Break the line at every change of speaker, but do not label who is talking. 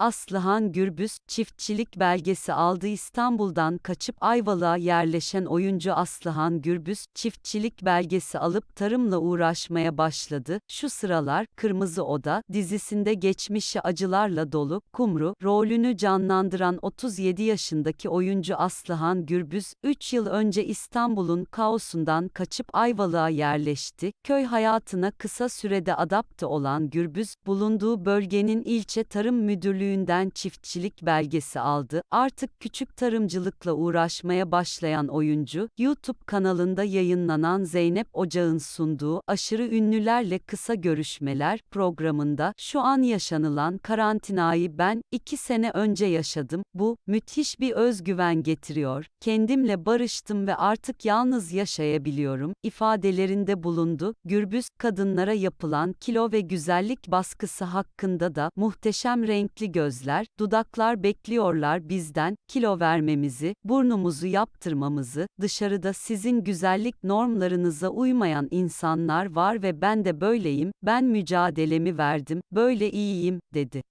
Aslıhan Gürbüz, çiftçilik belgesi aldı İstanbul'dan kaçıp Ayvalık'a yerleşen oyuncu Aslıhan Gürbüz, çiftçilik belgesi alıp tarımla uğraşmaya başladı. Şu sıralar, Kırmızı Oda, dizisinde geçmişi acılarla dolu, Kumru, rolünü canlandıran 37 yaşındaki oyuncu Aslıhan Gürbüz, 3 yıl önce İstanbul'un kaosundan kaçıp Ayvalık'a yerleşti. Köy hayatına kısa sürede adapte olan Gürbüz, bulunduğu bölgenin ilçe tarım müdürlüğünden çiftçilik belgesi aldı. Artık küçük tarımcılıkla uğraşmaya başlayan oyuncu, YouTube kanalında yayınlanan Zeynep Ocağ'ın sunduğu Aşırı Ünlülerle Kısa Görüşmeler programında şu an yaşanılan karantinayı ben 2 sene önce yaşadım. Bu müthiş bir özgüven getiriyor. Kendimle barıştım ve artık yalnız yaşayabiliyorum ifadelerinde bulundu. Gürbüz kadınlara yapılan kilo ve güzellik baskısı hakkında da muhteşem renkli gözler, dudaklar bekliyorlar bizden kilo vermemizi, burnumuzu yaptırmamızı. Dışarıda sizin güzellik normlarınıza uymayan insanlar var ve ben de böyleyim. Ben mücadelemi verdim. Böyle iyiyim dedi.